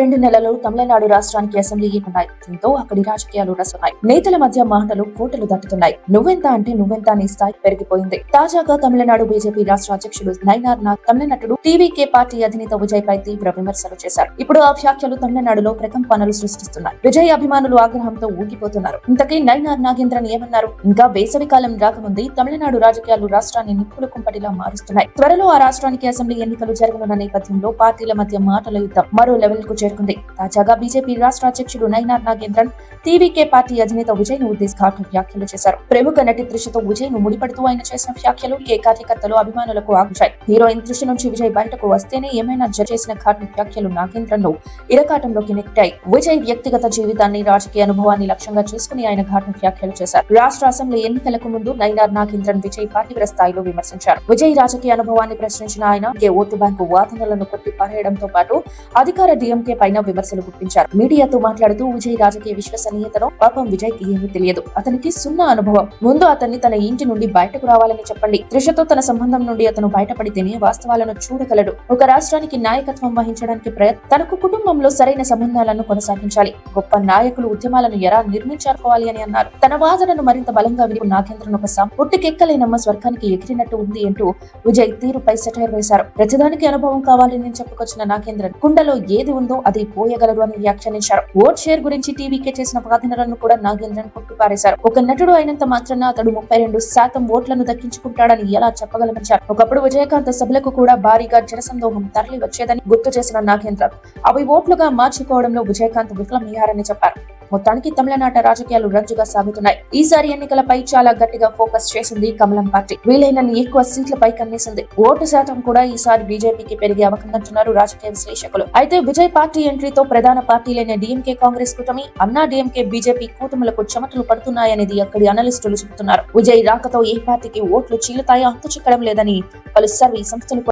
రెండు నెలలు తమిళనాడు రాష్ట్రానికి అసెంబ్లీ ఉన్నాయి. దీంతో అక్కడి రాజకీయాలు రసున్నాయి నేతల మధ్య మాటలు కోటలు దాటుతున్నాయి. నువ్వెంత అంటే నువ్వెంత అనే స్థాయి పెరిగిపోయింది. తాజాగా తమిళనాడు బీజేపీ రాష్ట్ర అధ్యక్షుడు నైనార్ నాగ్ తమిళనటుడు టీవీకే పార్టీ అధినేత విజయ్ పై తీవ్ర విమర్శలు చేశారు. ఇప్పుడు ఆ వ్యాఖ్యలు తమిళనాడులో ప్రకంపనలు సృష్టిస్తున్నాయి. విజయ్ అభిమానులు ఆగ్రహంతో ఊగిపోతున్నారు. ఇంతకీ నైనార్ నాగేంద్రన్ ఏమన్నారు? ఇంకా వేసవి కాలం రాకముందే తమిళనాడు రాజకీయాలు రాష్ట్రాన్ని నిప్పుల కుంపటిలా మారుస్తున్నాయి. త్వరలో ఆ రాష్ట్రానికి అసెంబ్లీ ఎన్నికలు జరగనున్న నేపథ్యంలో పార్టీల మధ్య మాటల యుద్ధం మరో లెవెల్కు చేరుకుంది. తాజాగా బీజేపీ రాష్ట్ర అధ్యక్షుడు నైనార్ నాగేంద్రన్ టీవీకే పార్టీ అధినేత విజయ్ను ఉద్దేశించి వ్యాఖ్యలు చేశారు. ప్రముఖ నటి త్రిషతో విజయ్ను ముడిపడుతూ ఆయన చేసిన వ్యాఖ్యలు కే కార్యకర్తలు అభిమానులకు ఆగుచాయి. హీరోయిన్ త్రిష నుంచి విజయ్ బయటకు వస్తేనే ఏమైనా జ- చేసిన ఘాటు వ్యాఖ్యలు నాగేంద్రన్ను ఇరకాటంలోకి నెట్టాయి. విజయ్ వ్యక్తిగత జీవితాన్ని రాజకీయ అనుభవాన్ని లక్ష్యంగా చేసుకుని ఆయన ఘాటు వ్యాఖ్యలు చేశారు. రాష్ట్ర అసెంబ్లీ ఎన్నికలకు ముందు నైనార్ నాగేంద్రన్ విజయ్ పార్టీల స్థాయిలో విమర్శించారు. విజయ్ రాజకీయ అనుభవాన్ని ప్రశ్నించిన ఆయన ఓటు బ్యాంకు వాదనలను కొట్టి పారేయడంతో పాటు అధికార డిఎంకే పైన విమర్శలు గుప్పించారు. మీడియాతో మాట్లాడుతూ విజయ్ రాజకీయ విశ్వసనీయతను పాపం విజయ్కి ఏమీ తెలియదు. అతనికి సున్నా అనుభవం. ముందు అతన్ని తన ఇంటి నుండి బయటకు రావాలని చెప్పండి. త్రిషతో తన సంబంధం నుండి అతను బయటపడితేనే వాస్తవాలను చూడగలడు. ఒక రాష్ట్రానికి నాయకత్వం వహించడానికి ప్రయత్నం తనకు కుటుంబంలో సరైన సంబంధాలను కొనసాగించాలి. గొప్ప నాయకులు ఉద్యమాలను ఎలా నిర్మించారుకోవాలి అని అన్నారు. తన వాదనను మరింత బలంగా విని నాగేంద్రన్ ఒక పుట్టికెక్కలేనమ్మ స్వర్గానికి ఎగిరినట్టు ఉంది అంటూ విజయ్ తీరుపై సెటైర్ వేశారు. ప్రతిదానికి అనుభవం కావాలని చెప్పుకొచ్చిన నాగేంద్రన్ కుండలో ఏది ఉందో అది పోయగలరు అని వ్యాఖ్యానించారు. ఓట్ షేర్ గురించి టీవీకే చేసిన వాదనలను కూడా నాగేంద్రన్ కొట్టిపారేశారు. ఒక నటుడు అయినంత మాత్రాన అతడు ముప్పై రెండు శాతం ఓట్లను దక్కించుకుంటాడని ఎలా చెప్పగలమన్నారు ఒకప్పుడు విజయకాంత్ సభలకు కూడా భారీగా జనసందోహం తరలి వచ్చేదని గుర్తు చేసిన నాగేంద్రన్ అవి ఓట్లుగా మార్చుకోవడంలో విజయకాంత్ విఫలమయ్యారని చెప్పారు. మొత్తానికి తమిళనాట రాజకీయాలు రంజుగా సాగుతున్నాయి. ఈసారి ఎన్నికలపై చాలా గట్టిగా ఫోకస్ చేసింది కమలం పార్టీ. వీలైనన్ని ఎక్కువ సీట్లపై కన్నేసింది. ఓటు శాతం కూడా ఈసారి బీజేపీకి పెరిగే అవకాశం రాజకీయ విశ్లేషకులు. అయితే విజయ్ పార్టీ ఎంట్రీతో ప్రధాన పార్టీలైన డిఎంకే కాంగ్రెస్ కూటమి అన్నా డిఎంకే బీజేపీ కూటములకు చెమటలు పడుతున్నాయనేది అక్కడి అనలిస్టులు చెబుతున్నారు. విజయ్ రాకతో ఏ పార్టీకి ఓట్లు చీలుతాయో అంతు చిక్కడం లేదని పలు సర్వే సంస్థలు